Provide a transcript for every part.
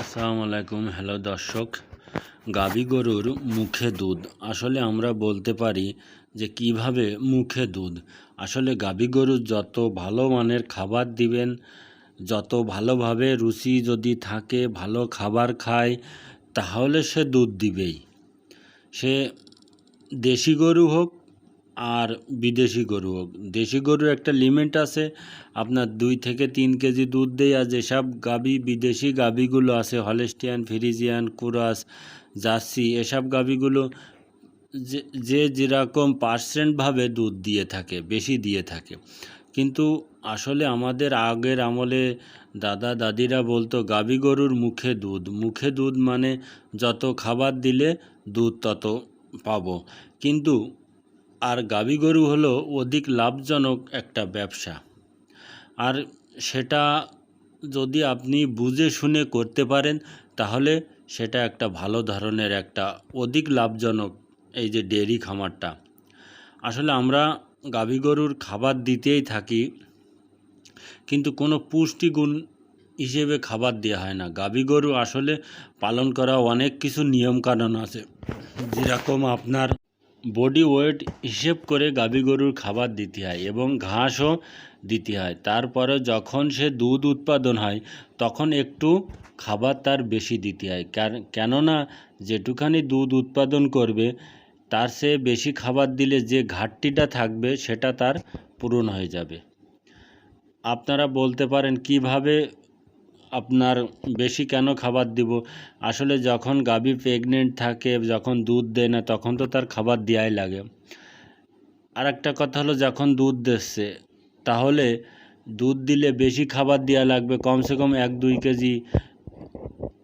আসসালামু আলাইকুম। হ্যালো দর্শক গাভী গরুর মুখে দুধ। আসলে আমরা বলতে পারি যে কীভাবে মুখে দুধ? আসলে গাভী গরুর যত ভালো মানের খাবার দিবেন, যত ভালোভাবে রুচি যদি থাকে, ভালো খাবার খায়, তাহলে সে দুধ দিবেই। সে দেশি গরু হোক আর বিদেশি গরু হোক। দেশি গরুর একটা লিমিট আছে, আপনার দুই থেকে তিন কেজি দুধ দেয় আর যেসব গাভী বিদেশি গাভীগুলো আছে, হলেস্টিয়ান, ফ্রিজিয়ান, কুরাস, জার্সি, এসব গাভীগুলো যে যে যেরকম পার্সেন্টভাবে দুধ দিয়ে থাকে, বেশি দিয়ে থাকে। কিন্তু আসলে আমাদের আগের আমলে দাদা, দাদিরা বলতো গাভী গরুর মুখে দুধ। মুখে দুধ মানে যত খাবার দিলে দুধ তত পাবো। কিন্তু আর গাভী গরু হলো অধিক লাভজনক একটা ব্যবসা। আর সেটা যদি আপনি বুঝে শুনে করতে পারেন, তাহলে সেটা একটা ভালো ধরনের একটা অধিক লাভজনক এই যে ডেয়ারি খামারটা। আসলে আমরা গাভী গরুর খাবার দিতেই থাকি, কিন্তু কোনো পুষ্টিগুণ হিসেবে খাবার দেওয়া হয় না। গাভী গরু আসলে পালন করা অনেক কিছু নিয়মকানুন আছে। যেরকম আপনার বডি ওয়েট হিসেব করে গাভী গরুর খাবার দিতে হয় এবং ঘাসও দিতে হয়। তারপরে যখন সে দুধ উৎপাদন হয়, তখন একটু খাবার তার বেশি দিতে হয়। কেননা যেটুখানি দুধ উৎপাদন করবে, তার সে বেশি খাবার দিলে যে ঘাটতিটা থাকবে, সেটা তার পূরণ হয়ে যাবে। আপনারা বলতে পারেন কীভাবে আপনার বেশি কেন খাবার দিব? আসলে যখন গাভী প্রেগনেন্ট থাকে, যখন দুধ দেয় না, তখন তো তার খাবার দেওয়াই লাগে। আর একটা কথা হলো, যখন দুধ দিচ্ছে, তাহলে দুধ দিলে বেশি খাবার দেওয়া লাগবে, কমসে কম এক, দুই কেজি,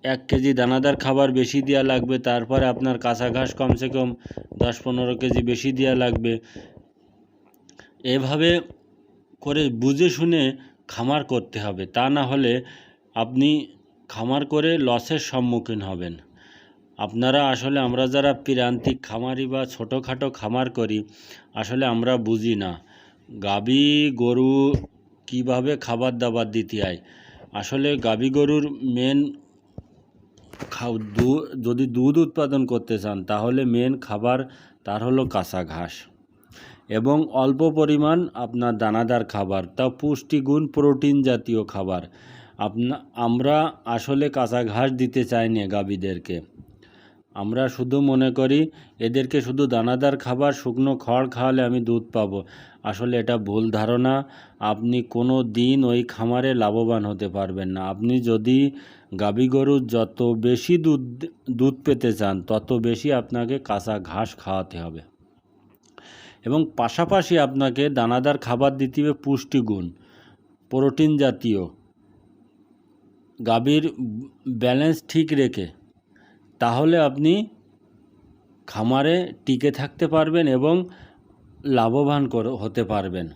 এক কেজি দানাদার খাবার বেশি দেওয়া লাগবে, তারপরে আপনার কাঁচা ঘাস কমসে কম দশ, পনেরো কেজি বেশি দেওয়া লাগবে। এভাবে করে বুঝে শুনে খামার করতে হবে। তা না হলে আপনি খামার করে লসের সম্মুখীন হবেন। আপনারা আসলে আমরা যারা প্রান্তিক খামারি বা ছোটোখাটো খামার করি, আসলে আমরা বুঝি না। গাভী গরু কীভাবে খাবার দাবার দিতে হয়? আসলে গাভী গরুর মেন যদি দুধ উৎপাদন করতে চান, তাহলে মেন খাবার তার হলো কাঁচা ঘাস। এবং অল্প পরিমাণ আপনার দানাদার খাবার, তা পুষ্টিগুণ প্রোটিন জাতীয় খাবার। আপনা, আমরা আসলে কাঁচা ঘাস দিতে চাই না গাভীদেরকে। আমরা শুধু মনে করি, এদেরকে শুধু দানাদার খাবার, শুকনো খড় খাওয়ালে আমি দুধ পাবো। আসলে এটা ভুল ধারণা। আপনি কোনো দিন ওই খামারে লাভবান হতে পারবেন না। আপনি যদি গাভী গরুর যত বেশি দুধ দুধ পেতে চান, তত বেশি আপনাকে কাঁচা ঘাস খাওয়াতে হবে। এবং পাশাপাশি আপনাকে দানাদার খাবার দিতে হবে পুষ্টিগুণ, প্রোটিন জাতীয়। গাভীর ব্যালেন্স ঠিক রেখে, তাহলে আপনি খামারে টিকে থাকতে পারবেন এবং লাভবান হতে পারবেন।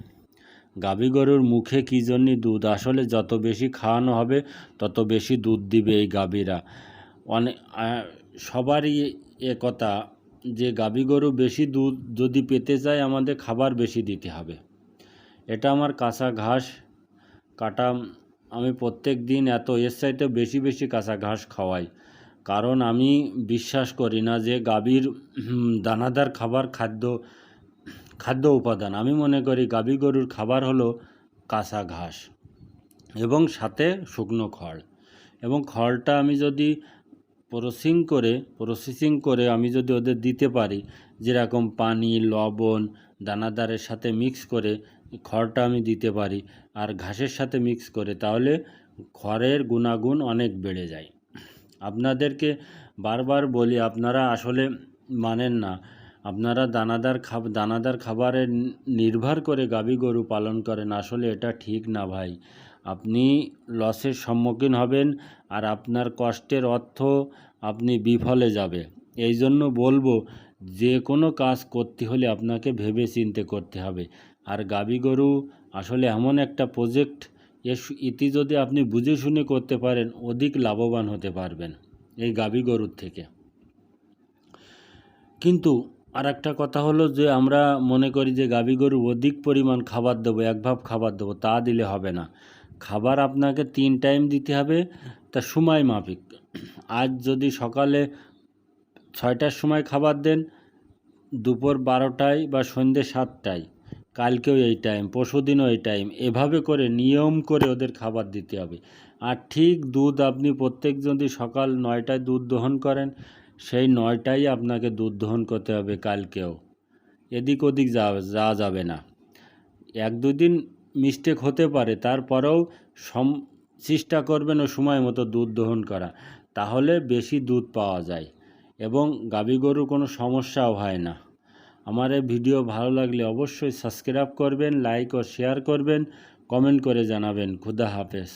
গাভী গরুর মুখে কী জন্য দুধ? আসলে যত বেশি খাওয়ানো হবে, তত বেশি দুধ দিবে এই গাভীরা। অনেক সবারই এ কথা যে গাভী গরু বেশি দুধ যদি পেতে চায় আমাদের খাবার বেশি দিতে হবে। এটা আমার কাঁচা ঘাস, কাটা আমি প্রত্যেক দিন এত এর চাইতে বেশি বেশি কাঁচা ঘাস খাওয়াই। কারণ আমি বিশ্বাস করি না যে গাভীর দানাদার খাবার খাদ্য খাদ্য উপাদান। আমি মনে করি গাভী গরুর খাবার হলো কাঁচা ঘাস এবং সাথে শুকনো খড়। এবং খড়টা আমি যদি প্রসেসিং করে প্রসেসিং করে আমি যদি ওদের দিতে পারি, যেরকম পানি, লবণ, দানাদারের সাথে মিক্স করে খড়টা আমি দিতে পারি আর ঘাসের সাথে মিক্স করে, তাহলে খড়ের গুণাগুণ অনেক বেড়ে যায়। আপনাদেরকে বারবার বলি, আপনারা আসলে মানেন না। আপনারা দানাদার খাব, দানাদার খাবারে নির্ভর করে গাভী গরু পালন করেন, আসলে এটা ঠিক না ভাই। আপনি লসের সম্মুখীন হবেন আর আপনার কষ্টের অর্থ আপনি বিফলে যাবে। এই জন্য বলব, যে কোনো কাজ করতে হলে আপনাকে ভেবে চিন্তে করতে হবে। আর গাভী গরু, আসলে এমন একটা প্রজেক্ট ইতি যদি আপনি বুঝে শুনে করতে পারেন, অধিক লাভবান হতে পারবেন এই গাভী গরুর থেকে। কিন্তু আর একটা কথা হলো যে, আমরা মনে করি যে গাভী গরু অধিক পরিমাণ খাবার দেবো, এক ভাব খাবার দেবো, তা দিলে হবে না। খাবার আপনাকে তিন টাইম দিতে হবে, তা সময় মাফিক। আজ যদি সকালে ছয়টার সময় খাবার দেন, দুপুর বারোটায় বা সন্ধ্যে সাতটায় কালকেও এই টাইম পরশুদিনও এই টাইম এভাবে করে নিয়ম করে ওদের খাবার দিতে হবে। আর ঠিক দুধ আপনি প্রত্যেক যদি সকাল নয়টায় দুধ দহন করেন, সেই নয়টায় আপনাকে দুধ দহন করতে হবে কালকেও। এদিক ওদিক যাওয়া যাবে না। এক দুদিন মিস্টেক হতে পারে, তারপরেও সম, চেষ্টা করবেন ও সময় মতো দুধ দহন করা। তাহলে বেশি দুধ পাওয়া যায় এবং গাভী গরুর কোনো সমস্যাও হয় না। আমার এই ভিডিও ভালো লাগলে অবশ্যই সাবস্ক্রাইব করবেন লাইক ও শেয়ার করবেন কমেন্ট করে জানাবেন। খুদা হাফেজ।